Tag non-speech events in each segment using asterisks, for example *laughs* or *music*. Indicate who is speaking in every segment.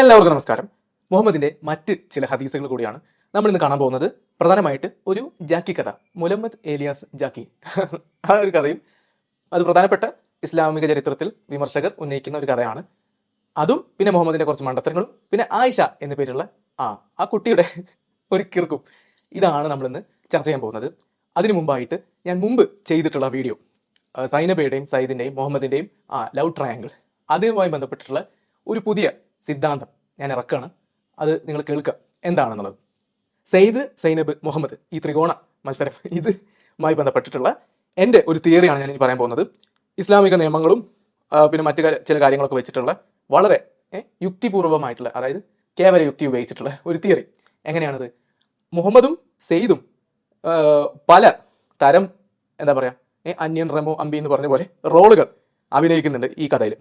Speaker 1: എല്ലാവർക്കും നമസ്കാരം. മുഹമ്മദിന്റെ മറ്റ് ചില ഹദീസുകൾ കൂടിയാണ് നമ്മൾ ഇന്ന് കാണാൻ പോകുന്നത്. പ്രധാനമായിട്ട് ഒരു ജാക്കി കഥ. മുലമ്മദ് ഏലിയാസ് ജാക്കി. ആ ഒരു കഥയും അത് പ്രധാനപ്പെട്ട ഇസ്ലാമിക ചരിത്രത്തിൽ വിമർശകർ ഉന്നയിക്കുന്ന ഒരു കഥയാണ്. അതും പിന്നെ മുഹമ്മദിന്റെ കുറച്ച് മണ്ടത്തരങ്ങളും പിന്നെ ആയിഷ എന്ന പേരുള്ള ആ ആ കുട്ടിയുടെ ഒരു കിർക്കും ഇതാണ് നമ്മളിന്ന് ചർച്ച ചെയ്യാൻ പോകുന്നത്. അതിനു മുമ്പായിട്ട് ഞാൻ മുമ്പ് ചെയ്തിട്ടുള്ള വീഡിയോ സൈനബയുടെയും സൈദിന്റെയും മുഹമ്മദിന്റെയും ആ ലവ് ട്രയാങ്കിൾ. അതുമായി ബന്ധപ്പെട്ടിട്ടുള്ള ഒരു പുതിയ സിദ്ധാന്തം. ഞാൻ ഇറക്കുകയാണ് അത് നിങ്ങൾ കേൾക്കുക എന്താണെന്നുള്ളത്. സെയ്ദ് സൈനബ് മുഹമ്മദ് ഈ ത്രികോണ മത്സരം. ഇതുമായി ബന്ധപ്പെട്ടിട്ടുള്ള എന്റെ ഒരു തിയറിയാണ് ഞാൻ ഇനി പറയാൻ പോകുന്നത്. ഇസ്ലാമിക നിയമങ്ങളും പിന്നെ മറ്റു ചില കാര്യങ്ങളൊക്കെ വെച്ചിട്ടുള്ള വളരെ യുക്തിപൂർവമായിട്ടുള്ള അതായത് കേവല യുക്തി ഉപയോഗിച്ചിട്ടുള്ള ഒരു തിയറി. എങ്ങനെയാണത്? മുഹമ്മദും സെയ്ദും പല തരം എന്താ പറയുക അന്യൻ റെമോ അമ്പി എന്ന് പറഞ്ഞ പോലെ റോളുകൾ അഭിനയിക്കുന്നുണ്ട് ഈ കഥയിൽ.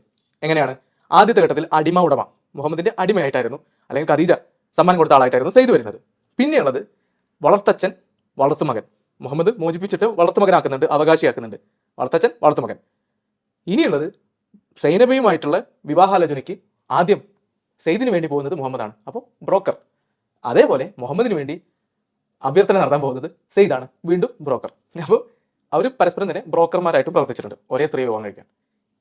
Speaker 1: എങ്ങനെയാണ്? ആദ്യത്തെ ഘട്ടത്തിൽ അടിമ ഉടമ. മുഹമ്മദിന്റെ അടിമയായിട്ടായിരുന്നു. അല്ലെങ്കിൽ ഖദീജ സമ്മാനം കൊടുത്ത ആളായിട്ടായിരുന്നു സെയ്ദ് വരുന്നത്. പിന്നെയുള്ളത് വളർത്തച്ഛൻ വളർത്തുമകൻ. മുഹമ്മദ് മോചിപ്പിച്ചിട്ട് വളർത്തുമകനാക്കുന്നുണ്ട് അവകാശിയാക്കുന്നുണ്ട്. വളർത്തച്ഛൻ വളർത്തുമകൻ. ഇനിയുള്ളത് സൈനബയുമായിട്ടുള്ള വിവാഹാലോചനയ്ക്ക് ആദ്യം സെയ്ദിന് വേണ്ടി പോകുന്നത് മുഹമ്മദാണ്. അപ്പോൾ ബ്രോക്കർ. അതേപോലെ മുഹമ്മദിന് വേണ്ടി അഭ്യർത്ഥന നടത്താൻ പോകുന്നത് സെയ്ദാണ്. വീണ്ടും ബ്രോക്കർ. അപ്പോൾ അവർ പരസ്പരം തന്നെ ബ്രോക്കർമാരായിട്ടും പ്രവർത്തിച്ചിട്ടുണ്ട്. ഒരേ സ്ത്രീ വിവാഹം കഴിക്കാൻ.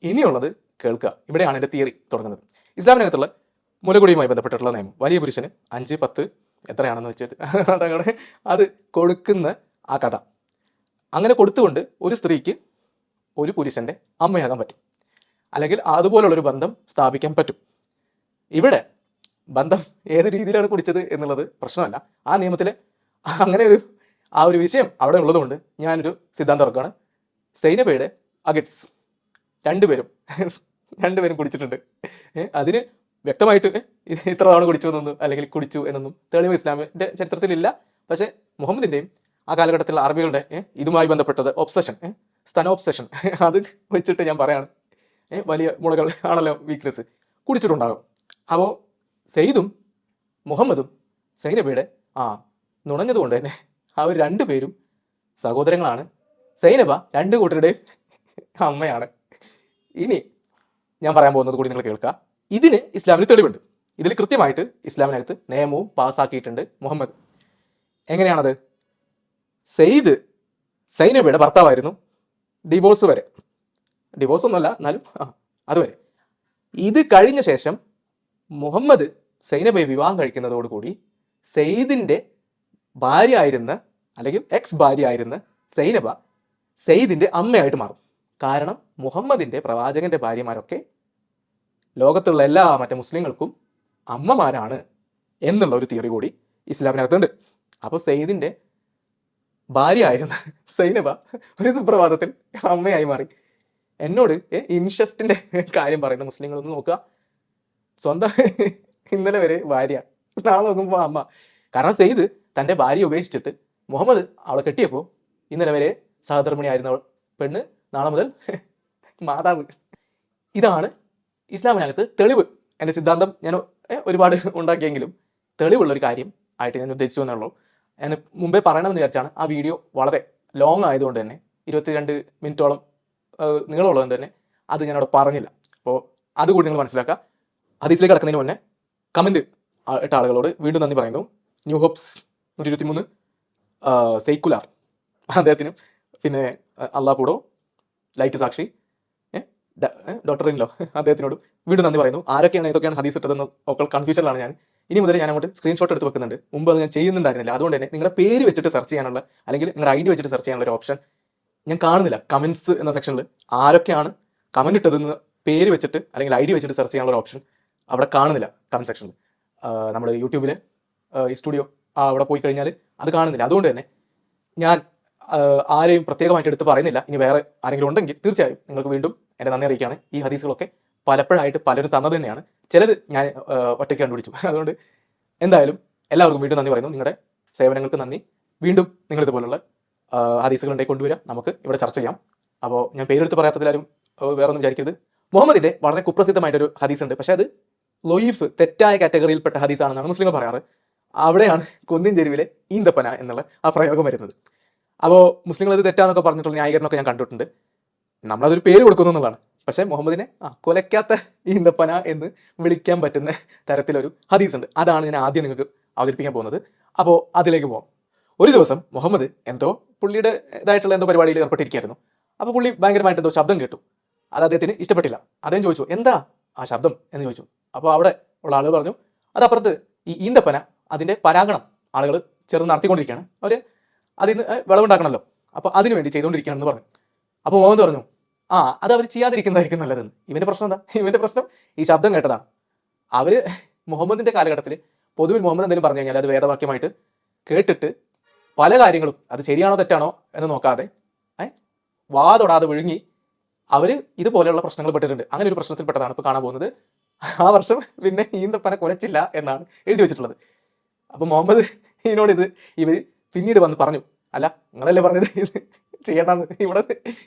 Speaker 1: ഇനിയുള്ളത് കേൾക്കുക. ഇവിടെയാണ് എന്റെ തിയറി തുടങ്ങുന്നത്. ഇസ്ലാമിനകത്തുള്ള മുലകുടിയുമായി ബന്ധപ്പെട്ടിട്ടുള്ള നിയമം. വലിയ പുരുഷന് അഞ്ച് പത്ത് എത്രയാണെന്ന് വെച്ചിട്ട്. അത് കൊടുക്കുന്ന ആ കഥ. അങ്ങനെ കൊടുത്തുകൊണ്ട് ഒരു സ്ത്രീക്ക് ഒരു പുരുഷന്റെ അമ്മയാകാൻ പറ്റും. അല്ലെങ്കിൽ അതുപോലുള്ളൊരു ബന്ധം സ്ഥാപിക്കാൻ പറ്റും. ഇവിടെ ബന്ധം ഏത് രീതിയിലാണ് കുടിച്ചത് എന്നുള്ളത് പ്രശ്നമല്ല. ആ നിയമത്തിൽ അങ്ങനെ ഒരു ആ ഒരു വിഷയം അവിടെ ഉള്ളതുകൊണ്ട് ഞാനൊരു സിദ്ധാന്തം ഇറക്കുകയാണ് സൈനബയുടെ അഗറ്റ്സ് രണ്ടുപേരും രണ്ടുപേരും കുടിച്ചിട്ടുണ്ട്. അതിന് വ്യക്തമായിട്ട് ഇത്ര തവണ കുടിച്ചു എന്നൊന്നും അല്ലെങ്കിൽ കുടിച്ചു എന്നൊന്നും തെളിവ് ഇസ്ലാമിന്റെ ചരിത്രത്തിലില്ല. പക്ഷേ മുഹമ്മദിന്റെയും ആ കാലഘട്ടത്തിലുള്ള അറബികളുടെ ഇതുമായി ബന്ധപ്പെട്ടത് ഒബ്സഷൻ സ്തനോബ്സഷൻ അത് വെച്ചിട്ട് ഞാൻ പറയാണ് വലിയ മുളകൾ ആണല്ലോ വീക്ക്നെസ് കുടിച്ചിട്ടുണ്ടാകും. അപ്പോൾ സെയ്ദും മുഹമ്മദും സൈനബയുടെ ആ നുണഞ്ഞതുകൊണ്ട് തന്നെ അവർ രണ്ടുപേരും സഹോദരങ്ങളാണ്. സൈനബ രണ്ട് കൂട്ടരുടെയും അമ്മയാണ്. ഇനി ഞാൻ പറയാൻ പോകുന്നത് കൂടി നിങ്ങൾ കേൾക്കുക ഇതിന് ഇസ്ലാമിന് തെളിവുണ്ട്. ഇതിൽ കൃത്യമായിട്ട് ഇസ്ലാമിനകത്ത് നിയമവും പാസ്സാക്കിയിട്ടുണ്ട് മുഹമ്മദ്. എങ്ങനെയാണത്? സെയ്ദ് സൈനബയുടെ ഭർത്താവായിരുന്നു ഡിവോഴ്സ് വരെ. ഡിവോഴ്സ് ഒന്നുമല്ല എന്നാലും ആ അതുവരെ. ഇത് കഴിഞ്ഞ ശേഷം മുഹമ്മദ് സൈനബയെ വിവാഹം കഴിക്കുന്നതോടുകൂടി സെയ്ദിന്റെ ഭാര്യ ആയിരുന്ന അല്ലെങ്കിൽ എക്സ് ഭാര്യ ആയിരുന്ന സൈനബ സെയ്ദിന്റെ അമ്മയായിട്ട് മാറും. കാരണം മുഹമ്മദിന്റെ പ്രവാചകന്റെ ഭാര്യമാരൊക്കെ ലോകത്തുള്ള എല്ലാ മറ്റു മുസ്ലിങ്ങൾക്കും അമ്മമാരാണ് എന്നുള്ള ഒരു തിയറി കൂടി ഇസ്ലാമിനകത്തുണ്ട്. അപ്പോൾ സെയ്ദിന്റെ ഭാര്യ ആയിരുന്ന സൈനബ ഒരു സുപ്രഭാതത്തിൽ അമ്മയായി മാറി. എന്നോട് ഇൻഷസ്റ്റിന്റെ കാര്യം പറയുന്ന മുസ്ലിങ്ങളൊന്ന് നോക്കുക. സ്വന്തം ഇന്നലെ വരെ ഭാര്യ. നാളെ നോക്കുമ്പോൾ അമ്മ. കാരണം സെയ്ദ് തന്റെ ഭാര്യ ഉപേക്ഷിച്ചിട്ട് മുഹമ്മദ് അവളെ കെട്ടിയപ്പോൾ ഇന്നലെ വരെ സഹധർമ്മിണിയായിരുന്ന പെണ്ണ് നാളെ മുതൽ മാതാവ്. ഇതാണ് ഇസ്ലാമിനകത്ത് തെളിവ് എന്റെ സിദ്ധാന്തം ഞാൻ ഒരുപാട് ഉണ്ടാക്കിയെങ്കിലും തെളിവുള്ളൊരു കാര്യം ആയിട്ട് ഞാൻ ഉദ്ദേശിച്ചു എന്നുള്ളൂ. ഞാൻ മുമ്പേ പറയണമെന്ന് വിചാരിച്ചാണ് ആ വീഡിയോ വളരെ ലോങ് ആയതുകൊണ്ട് തന്നെ ഇരുപത്തിരണ്ട് മിനിറ്റോളം നീളമുള്ളതുകൊണ്ട് തന്നെ അത് ഞാനവിടെ പറഞ്ഞില്ല. അപ്പോൾ അതുകൂടി നിങ്ങൾ മനസ്സിലാക്കുക. ഹദീസിലേക്ക് കിടക്കുന്നതിന് മുന്നേ കമന്റ് ഇട്ട ആളുകളോട് വീണ്ടും നന്ദി പറയുന്നു. ന്യൂ ഹോപ്സ് നൂറ്റി ഇരുപത്തി മൂന്ന് സെയ്ക്കുലാർ അദ്ദേഹത്തിനും പിന്നെ അള്ളാഹുടോ ലൈറ്റ് സാക്ഷി ഡോക്ടർ ഇൻലോ അദ്ദേഹത്തിനോടും വീണ്ടും നന്ദി പറയുന്നു. ആരൊക്കെയാണ് ഏതൊക്കെയാണ് ഹദീസ് ഇട്ടതെന്ന് ഒക്കെ കൺഫ്യൂഷനിലാണ് ഞാൻ. ഇനി മുതൽ ഞാൻ അങ്ങോട്ട് സ്ക്രീൻഷോട്ട് എടുത്ത് വെക്കുന്നുണ്ട്. മുമ്പ് അത് ഞാൻ ചെയ്യുന്നുണ്ടായിരുന്നില്ല. അതുകൊണ്ട് തന്നെ നിങ്ങളുടെ പേര് വെച്ചിട്ട് സെർച്ച് ചെയ്യാനുള്ള അല്ലെങ്കിൽ നിങ്ങളുടെ ഐ ഡി വെച്ചിട്ട് സെർച്ച് ചെയ്യാനുള്ള ഒരു ഓപ്ഷൻ ഞാൻ കാണുന്നില്ല. കമൻസ് എന്ന സെക്ഷനിൽ ആരൊക്കെയാണ് കമന്റ് ഇട്ടതെന്ന് പേര് വെച്ചിട്ട് അല്ലെങ്കിൽ ഐ ഡി വെച്ചിട്ട് സെർച്ച് ചെയ്യാനുള്ള ഒരു ഓപ്ഷൻ അവിടെ കാണുന്നില്ല കമന്റ് സെക്ഷനിൽ നമ്മൾ യൂട്യൂബിൽ സ്റ്റുഡിയോ അവിടെ പോയി കഴിഞ്ഞാൽ അത് കാണുന്നില്ല. അതുകൊണ്ട് തന്നെ ഞാൻ ആരെയും പ്രത്യേകമായിട്ട് എടുത്ത് പറയുന്നില്ല. ഇനി വേറെ ആരെങ്കിലും ഉണ്ടെങ്കിൽ തീർച്ചയായും നിങ്ങൾക്ക് വീണ്ടും എന്റെ നന്ദി അറിയിക്കുകയാണ്. ഈ ഹദീസുകളൊക്കെ പലപ്പോഴായിട്ട് പലരും തന്നത് തന്നെയാണ്. ചിലത് ഞാൻ ഒറ്റയ്ക്ക് കണ്ടുപിടിച്ചു. *laughs* അതുകൊണ്ട് എന്തായാലും എല്ലാവർക്കും വീണ്ടും നന്ദി പറയുന്നു. നിങ്ങളുടെ സേവനങ്ങൾക്ക് നന്ദി. വീണ്ടും നിങ്ങൾ ഇതുപോലുള്ള ഹദീസുകൾ ഉണ്ടെങ്കിൽ കൊണ്ടുവരാം. നമുക്ക് ഇവിടെ ചർച്ച ചെയ്യാം. അപ്പോൾ ഞാൻ പേരെടുത്ത് പറയാത്തതിലാരും വേറൊന്നും വിചാരിക്കരുത്. മുഹമ്മദിന്റെ വളരെ കുപ്രസിദ്ധമായിട്ടൊരു ഹദീസ് ഉണ്ട് പക്ഷേ അത് ലൊയീഫ് തെറ്റായ കാറ്റഗറിയിൽപ്പെട്ട ഹദീസാണെന്നാണ് മുസ്ലിങ്ങൾ പറയാറ്. അവിടെയാണ് കുന്നിൻ ചെരുവിലെ ഈന്തപ്പന എന്നുള്ള ആ പ്രയോഗം വരുന്നത്. അപ്പോൾ മുസ്ലിങ്ങൾ ഇത് തെറ്റാന്നൊക്കെ പറഞ്ഞിട്ടുള്ള ന്യായീകരണമൊക്കെ ഞാൻ കണ്ടിട്ടുണ്ട്. നമ്മളതൊരു പേര് കൊടുക്കുന്നു എന്നുള്ളതാണ്. പക്ഷേ മുഹമ്മദിനെ ആ കൊലയ്ക്കാത്ത ഈന്തപ്പന എന്ന് വിളിക്കാൻ പറ്റുന്ന തരത്തിലൊരു ഹദീസ് ഉണ്ട് അതാണ് ഞാൻ ആദ്യം നിങ്ങൾക്ക് അവതരിപ്പിക്കാൻ പോകുന്നത്. അപ്പോൾ അതിലേക്ക് പോകാം ഒരു ദിവസം മുഹമ്മദ് എന്തോ പുള്ളിയുടെ ഇതായിട്ടുള്ള എന്തോ പരിപാടിയിൽ ഏർപ്പെട്ടിരിക്കുകയായിരുന്നു. അപ്പോൾ പുള്ളി ഭയങ്കരമായിട്ട് എന്തോ ശബ്ദം കേട്ടു. അത് അദ്ദേഹത്തിന് ഇഷ്ടപ്പെട്ടില്ല. അദ്ദേഹം ചോദിച്ചു എന്താ ആ ശബ്ദം? എന്ന് ചോദിച്ചു. അപ്പോൾ അവിടെ ഉള്ള ആളുകൾ പറഞ്ഞു അതപ്പുറത്ത് ഈ ഈന്തപ്പന അതിന്റെ പരാഗണം ആളുകൾ ചെറുത് നടത്തിക്കൊണ്ടിരിക്കുകയാണ്. അവർ അതിൽ നിന്ന് വിളവുണ്ടാക്കണമല്ലോ അപ്പോൾ അതിനു വേണ്ടി ചെയ്തുകൊണ്ടിരിക്കുകയാണെന്ന് പറഞ്ഞു. അപ്പോൾ മോഹൻ പറഞ്ഞു ആ അത് അവർ ചെയ്യാതിരിക്കുന്നതായിരിക്കും നല്ലതെന്ന്. ഇവന്റെ പ്രശ്നം എന്താ? *laughs* ഇവന്റെ പ്രശ്നം ഈ ശബ്ദം കേട്ടതാണ്. അവർ മുഹമ്മദിന്റെ കാലഘട്ടത്തിൽ പൊതുവിൽ മുഹമ്മദ് എന്തെങ്കിലും പറഞ്ഞു കഴിഞ്ഞാൽ അത് വേദവാക്യമായിട്ട് കേട്ടിട്ട് പല കാര്യങ്ങളും അത് ശരിയാണോ തെറ്റാണോ എന്ന് നോക്കാതെ വാതൊടാതെ വിഴുങ്ങി അവർ ഇതുപോലെയുള്ള പ്രശ്നങ്ങൾ പെട്ടിട്ടുണ്ട്. അങ്ങനെ ഒരു പ്രശ്നത്തിൽപ്പെട്ടതാണ് ഇപ്പോൾ കാണാൻ പോകുന്നത്. ആ വർഷം പിന്നെ ഈന്തപ്പന കുലച്ചില്ല എന്നാണ് എഴുതി വെച്ചിട്ടുള്ളത്. അപ്പോൾ മുഹമ്മദ് *laughs* ഇതിനോട് ഇത് ഇവർ പിന്നീട് വന്ന് പറഞ്ഞു അല്ല നിങ്ങളല്ലേ പറഞ്ഞത്? ഇത് ചെയ്യണ്ടെന്ന്. ഇവിടെ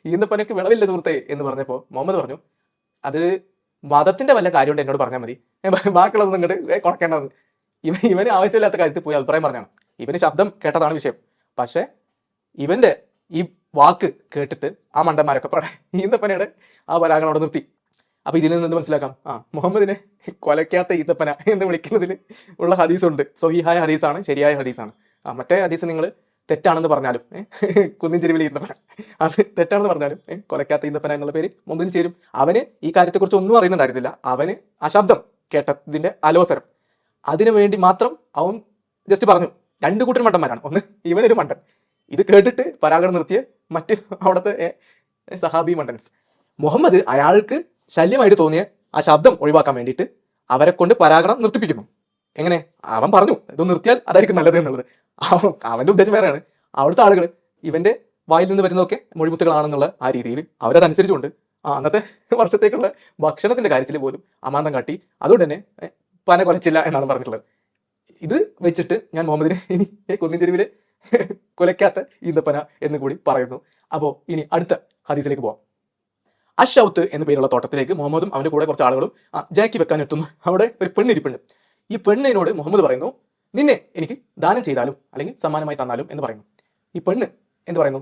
Speaker 1: ഈന്തപ്പനക്ക് വിളവില്ല സുഹൃത്തെ എന്ന് പറഞ്ഞപ്പോൾ മുഹമ്മദ് പറഞ്ഞു അത് മതത്തിന്റെ വല്ല കാര്യമുണ്ട് എന്നോട് പറഞ്ഞാൽ മതി. ബാക്കിയുള്ളതൊന്നും ഇങ്ങോട്ട് കുണക്കേണ്ടത് ഇവ ഇവന് ആവശ്യമില്ലാത്ത കാര്യത്തിൽ പോയി അഭിപ്രായം പറഞ്ഞാണ് ഇവന് ശബ്ദം കേട്ടതാണ് വിഷയം. പക്ഷേ ഇവന്റെ ഈ വാക്ക് കേട്ടിട്ട് ആ മണ്ടന്മാരൊക്കെ പാടെ ഈന്തപ്പനയുടെ ആ പരാഗണം അവിടെ നിർത്തി. അപ്പോൾ ഇതിൽ നിന്ന് മനസ്സിലാക്കാം? ആ മുഹമ്മദിനെ കൊലയ്ക്കാത്ത ഈന്തപ്പന എന്ന് വിളിക്കുന്നതിൽ ഉള്ള ഹദീസുണ്ട്. സൊഹീഹായ ഹദീസാണ് ശരിയായ ഹദീസാണ്. ആ മറ്റേ ഹദീസ് നിങ്ങൾ തെറ്റാണെന്ന് പറഞ്ഞാലും കുന്നിൻ ചെരുവിൽ ഈന്തപ്പന അത് തെറ്റാണെന്ന് പറഞ്ഞാലും കൊലക്കാത്ത ഈന്തപ്പന എന്നുള്ള പേര് മുമ്പിന് ചേരും. അവന് ഈ കാര്യത്തെക്കുറിച്ച് ഒന്നും അറിയുന്നുണ്ടായിരുന്നില്ല. അവന് ആ ശബ്ദം കേട്ടതിന്റെ അലോസരം. അതിനു വേണ്ടി മാത്രം അവൻ ജസ്റ്റ് പറഞ്ഞു രണ്ട് കൂട്ടർ മണ്ടന്മാരാണ്. ഒന്ന് ഇവനൊരു മണ്ടൻ. ഇത് കേട്ടിട്ട് പരാഗണം നിർത്തിയ മറ്റ് അവിടുത്തെ സഹാബി മണ്ടൻസ്. മുഹമ്മദ് അയാൾക്ക് ശല്യമായിട്ട് തോന്നിയ ആ ശബ്ദം ഒഴിവാക്കാൻ വേണ്ടിയിട്ട് അവരെ കൊണ്ട് പരാഗണം നിർത്തിപ്പിക്കുന്നു. എങ്ങനെ? അവൻ പറഞ്ഞു ഇത് നിർത്തിയാൽ അതായിരിക്കും നല്ലത് എന്നുള്ളത്. അവൻ അവന്റെ ഉദ്ദേശം വേറെയാണ്. അവിടുത്തെ ആളുകൾ ഇവന്റെ വായിൽ നിന്ന് വരുന്നതൊക്കെ മൊഴിമുത്തുകളാണെന്നുള്ള ആ രീതിയിൽ അവരതനുസരിച്ചുകൊണ്ട് അന്നത്തെ വർഷത്തേക്കുള്ള ഭക്ഷണത്തിന്റെ കാര്യത്തിൽ പോലും അമാന്തം കാട്ടി അതുകൊണ്ട് തന്നെ പന കൊലച്ചില്ല എന്നാണ് പറഞ്ഞിട്ടുള്ളത്. ഇത് വെച്ചിട്ട് ഞാൻ മുഹമ്മദിനെ ഇനി കുന്നിൻ തെരുവിൽ കൊലയ്ക്കാത്ത ഈന്തപ്പന എന്ന് കൂടി പറയുന്നു. അപ്പോൾ ഇനി അടുത്ത ഹദീസിലേക്ക് പോവാം. അഷൌത്ത് എന്ന പേരുള്ള തോട്ടത്തിലേക്ക് മുഹമ്മദും അവന്റെ കൂടെ കുറച്ച് ആളുകളും ജാക്കി വെക്കാൻ എത്തുന്നു അവിടെ ഒരു പെണ്ണിരിപ്പുണ്ട്. ഈ പെണ്ണിനോട് മുഹമ്മദ് പറയുന്നു നിന്നെ എനിക്ക് ദാനം ചെയ്താലും അല്ലെങ്കിൽ സമ്മാനമായി തന്നാലും എന്ന് പറയുന്നു. ഈ പെണ്ണ് എന്ത് പറയുന്നു?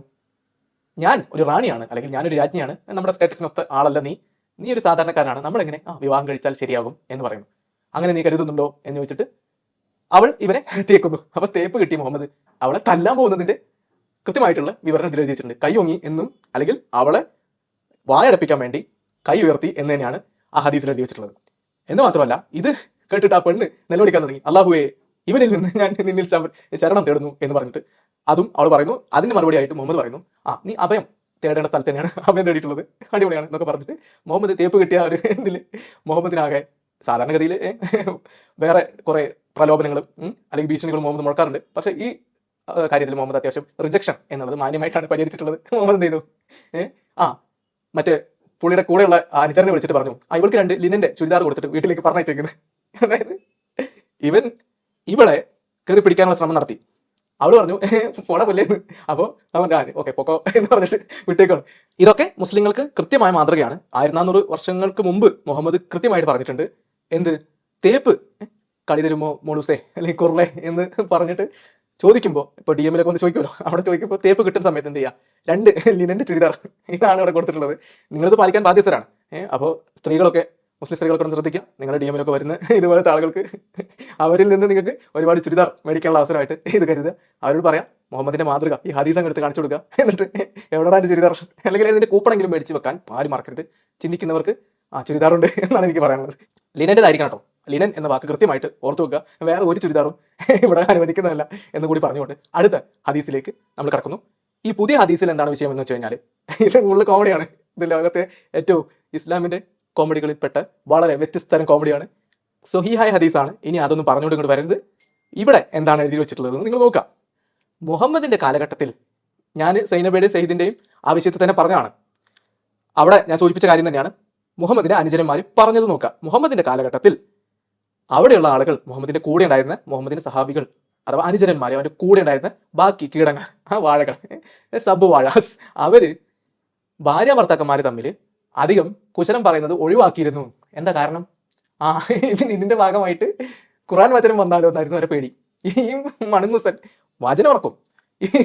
Speaker 1: ഞാൻ ഒരു റാണിയാണ് അല്ലെങ്കിൽ ഞാനൊരു രാജ്ഞിയാണ് നമ്മുടെ സ്റ്റേറ്റസിനൊത്ത ആളല്ല നീ. നീ ഒരു സാധാരണക്കാരനാണ്. നമ്മളെങ്ങനെ ആ വിവാഹം കഴിച്ചാൽ ശരിയാകും എന്ന് പറയുന്നു. അങ്ങനെ നീ കരുതുന്നുണ്ടോ എന്ന് ചോദിച്ചിട്ട് അവൾ ഇവനെ തേക്കുന്നു. അപ്പൊ തേപ്പ് കിട്ടി മുഹമ്മദ്. അവളെ തല്ലാൻ പോകുന്നതിന്റെ കൃത്യമായിട്ടുള്ള വിവരണം ഇതിൽ എഴുതി വെച്ചിട്ടുണ്ട് കൈ ഒങ്ങി എന്നും അല്ലെങ്കിൽ അവളെ വായടപ്പിക്കാൻ വേണ്ടി കൈ ഉയർത്തി എന്ന് തന്നെയാണ് ആ ഹദീസിൽ എഴുതി വെച്ചിട്ടുള്ളത്. എന്ന് മാത്രമല്ല ഇത് കേട്ടിട്ട് ആ പെണ്ണ് നിലവിളിക്കാൻ തുടങ്ങി. അള്ളാഹുവേ ഇവനിൽ നിന്ന് ഞാൻ നിന്നിൽ ശരണം തേടുന്നു എന്ന് പറഞ്ഞിട്ട് അതും അവൾ പറയുന്നു. അതിന് മറുപടി ആയിട്ട് മുഹമ്മദ് പറയുന്നു ആ നീ അഭയം തേടേണ്ട സ്ഥലത്ത് തന്നെയാണ്. അഭയം തേടിയിട്ടുള്ളത്. അടിപൊളിയാണ് എന്നൊക്കെ പറഞ്ഞിട്ട് മുഹമ്മദ് തേപ്പ് കിട്ടിയ ഒരു ഇതിൽ മുഹമ്മദിനാകെ സാധാരണഗതിയിൽ വേറെ കുറെ പ്രലോഭനങ്ങളും അല്ലെങ്കിൽ ഭീഷണികളും മുഹമ്മദ് മുഴക്കാറുണ്ട്. പക്ഷേ ഈ കാര്യത്തിൽ മുഹമ്മദ് അത്യാവശ്യം റിജക്ഷൻ എന്നുള്ളത് മാന്യമായിട്ടാണ് പരിഹരിച്ചിട്ടുള്ളത്. മുഹമ്മദ് എന്ത് ചെയ്തു? ആ മറ്റേ പുള്ളിയുടെ കൂടെയുള്ള അനുചരനെ വിളിച്ചിട്ട് പറഞ്ഞു ആ ഇവൾക്ക് രണ്ട് ലിനന്റെ ചുരിദാർ കൊടുത്തിട്ട് വീട്ടിലേക്ക് പറഞ്ഞയച്ചേക്കുന്നത് അതായത് ഇവൻ ഇവളെ കയറി പിടിക്കാനുള്ള ശ്രമം നടത്തി. അവൾ പറഞ്ഞു പോടാ പുല്ലേന്ന് അപ്പോൾ അവൻ ഓക്കെ പൊക്കോ എന്ന് പറഞ്ഞിട്ട് വിട്ടേക്കാണ് ഇതൊക്കെ മുസ്ലിങ്ങൾക്ക് കൃത്യമായ മാതൃകയാണ്. ആയിരത്തി നാനൂറ് വർഷങ്ങൾക്ക് മുമ്പ് മുഹമ്മദ് കൃത്യമായിട്ട് പറഞ്ഞിട്ടുണ്ട്. എന്ത്? തേപ്പ്? കളി തരുമോ മോളൂസേ? അല്ലെങ്കിൽ കുർളെ? എന്ന് പറഞ്ഞിട്ട് ചോദിക്കുമ്പോൾ ഇപ്പോൾ ഡി എമ്മിലൊക്കെ ഒന്ന് ചോദിക്കുമല്ലോ. അവിടെ ചോദിക്കുമ്പോൾ തേപ്പ് കിട്ടുന്ന സമയത്ത് എന്ത് ചെയ്യുക രണ്ട് ലിനന്റെ ചുരിദാർ ഇതാണ് ഇവിടെ കൊടുത്തിട്ടുള്ളത്. നിങ്ങളിത് പാലിക്കാൻ ബാധ്യസ്ഥരാണ്. ഏഹ് അപ്പോൾ സ്ത്രീകളൊക്കെ മുസ്ലിം സ്ത്രീകളൊക്കെ ഒന്ന് ശ്രദ്ധിക്കുക നിങ്ങളുടെ ഡി എമ്മിലൊക്കെ വരുന്ന ഇതുപോലത്തെ ആളുകൾക്ക് അവരിൽ നിന്ന് നിങ്ങൾക്ക് ഒരുപാട് ചുരിദാർ മേടിക്കാനുള്ള അവസരമായിട്ട് ഇത് കരുതുക. അവരോട് പറയാം മുഹമ്മദിന്റെ മാതൃക ഈ ഹദീസം എടുത്ത് കാണിച്ചു കൊടുക്കുക. എന്നിട്ട് എവിടെയാണ് ചുരിദാർ? അല്ലെങ്കിൽ ഇതിന്റെ കൂപ്പണെങ്കിലും മേടിച്ച് വെക്കാൻ ആരും മറക്കരുത്. ചിന്തിക്കുന്നവർക്ക് ആ ചുരിദാറുണ്ട് എന്നാണ് എനിക്ക് പറയാനുള്ളത്. ലിനന്റെതായിരിക്കണം കേട്ടോ. ലിനൻ എന്ന വാക്ക് കൃത്യമായിട്ട് ഓർത്തു വെക്കുക. വേറെ ഒരു ചുരിദാറും ഇവിടെ അനുവദിക്കുന്നതല്ല എന്ന് കൂടി പറഞ്ഞുകൊണ്ട് അടുത്ത ഹദീസിലേക്ക് നമ്മൾ കടക്കുന്നു. ഈ പുതിയ ഹദീസിൽ എന്താണ് വിഷയം എന്ന് വെച്ച് കഴിഞ്ഞാൽ ഇത് കൂടുതൽ കോമഡിയാണ് ഇത് ലോകത്തെ ഏറ്റവും ഇസ്ലാമിന്റെ കോമഡികളിൽപ്പെട്ട വളരെ വ്യത്യസ്ത തരം കോമഡിയാണ് സൊഹീഹായ ഹദീസാണ് ഇനി അതൊന്നും പറഞ്ഞുകൊണ്ട് ഇങ്ങോട്ട് വരരുത്. ഇവിടെ എന്താണ് എഴുതി വെച്ചിട്ടുള്ളത്? നിങ്ങൾ നോക്കാം. മുഹമ്മദിന്റെ കാലഘട്ടത്തിൽ ഞാൻ സൈനബയുടെയും സയ്യിദിന്റെയും ആ വിഷയത്തിൽ തന്നെ പറഞ്ഞതാണ്. അവിടെ ഞാൻ സൂചിപ്പിച്ച കാര്യം തന്നെയാണ്. മുഹമ്മദിന്റെ അനുചരന്മാർ പറഞ്ഞത് നോക്കാം. മുഹമ്മദിന്റെ കാലഘട്ടത്തിൽ അവിടെയുള്ള ആളുകൾ മുഹമ്മദിന്റെ കൂടെ ഉണ്ടായിരുന്ന മുഹമ്മദിന്റെ സഹാബികൾ അഥവാ അനുചരന്മാർ അവന്റെ കൂടെ ഉണ്ടായിരുന്ന ബാക്കി കീടങ്ങൾ ആ വാഴകൾ സബ് വാഴാസ് അവർ ഭാര്യ ഭർത്താക്കന്മാർ തമ്മിൽ അധികം കുശലം പറയുന്നത് ഒഴിവാക്കിയിരുന്നു. എന്താ കാരണം? ആ ഇതിന് ഇതിന്റെ ഭാഗമായിട്ട് ഖുറാൻ വചനം വന്നാലോ എന്നായിരുന്നു അവരെ പേടി. ഈ മണുങ്ങുസൻ വചനം ഉറക്കും.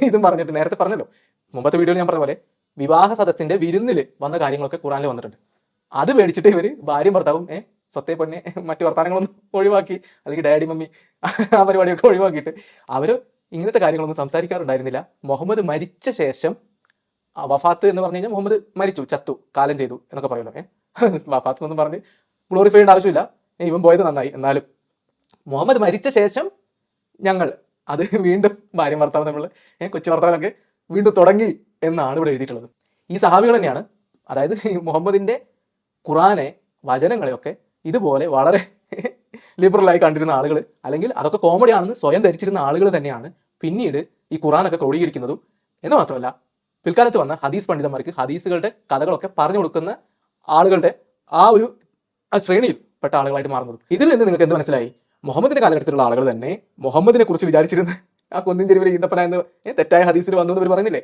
Speaker 1: ഇതും പറഞ്ഞിട്ട് നേരത്തെ പറഞ്ഞല്ലോ. മുമ്പത്തെ വീഡിയോയിൽ ഞാൻ പറഞ്ഞ പോലെ വിവാഹ സദസ്സിന്റെ വിരുന്നിൽ വന്ന കാര്യങ്ങളൊക്കെ ഖുറാനിൽ വന്നിട്ടുണ്ട്. അത് മേടിച്ചിട്ട് ഇവർ ഭാര്യയും ഭർത്താവും ഏഹ് സ്വത്തെ പൊന്നെ മറ്റു വർത്താനങ്ങളൊന്നും ഒഴിവാക്കി അല്ലെങ്കിൽ ഡാഡി മമ്മി ആ പരിപാടിയൊക്കെ ഒഴിവാക്കിയിട്ട് അവർ ഇങ്ങനത്തെ കാര്യങ്ങളൊന്നും സംസാരിക്കാറുണ്ടായിരുന്നില്ല. മുഹമ്മദ് മരിച്ച ശേഷം വഫാത്ത് എന്ന് പറഞ്ഞു കഴിഞ്ഞാൽ മുഹമ്മദ് മരിച്ചു ചത്തു കാലം ചെയ്തു എന്നൊക്കെ പറയുമല്ലോ ഏഹ് *laughs* വഫാത്ത് എന്നൊന്നും പറഞ്ഞ് ഗ്ലോറിഫൈ ചെയ്യേണ്ട ആവശ്യമില്ല ഇവൻ പോയത് നന്നായി എന്നാലും മുഹമ്മദ് മരിച്ച ശേഷം ഞങ്ങൾ അത് *laughs* വീണ്ടും ഭാര്യ ഭർത്താവ് നമ്മൾ കൊച്ചു ഭർത്താവിനൊക്കെ വീണ്ടും തുടങ്ങി എന്നാണ് ഇവിടെ എഴുതിയിട്ടുള്ളത്. ഈ സഹാബികൾ തന്നെയാണ് അതായത് ഈ മുഹമ്മദിന്റെ ഖുറാനെ വചനങ്ങളെയൊക്കെ ഇതുപോലെ വളരെ *laughs* ലിബറലായി കണ്ടിരുന്ന ആളുകൾ അല്ലെങ്കിൽ അതൊക്കെ കോമഡി ആണെന്ന് സ്വയം ധരിച്ചിരുന്ന ആളുകൾ തന്നെയാണ് പിന്നീട് ഈ ഖുറാനൊക്കെ ക്രോഡീകരിക്കുന്നതും. എന്ന് മാത്രമല്ല പിൽക്കാലത്ത് വന്ന ഹദീസ് പണ്ഡിതന്മാർക്ക് ഹദീസുകളുടെ കഥകളൊക്കെ പറഞ്ഞു കൊടുക്കുന്ന ആളുകളുടെ ആ ഒരു ആ ശ്രേണിയിൽ പെട്ട ആളുകളായിട്ട് മാറുന്നത്. ഇതിൽ നിന്ന് നിങ്ങൾക്ക് എന്ത് മനസ്സിലായി? മുഹമ്മദിന്റെ കാലഘട്ടത്തിലുള്ള ആളുകൾ തന്നെ മുഹമ്മദിനെ കുറിച്ച് വിചാരിച്ചിരുന്ന ആ കൊന്നിൻ തെരുവിൽ ഈന്തപ്പന എന്ന് തെറ്റായ ഹദീസിൽ വന്നു എന്ന് അവർ പറഞ്ഞില്ലേ?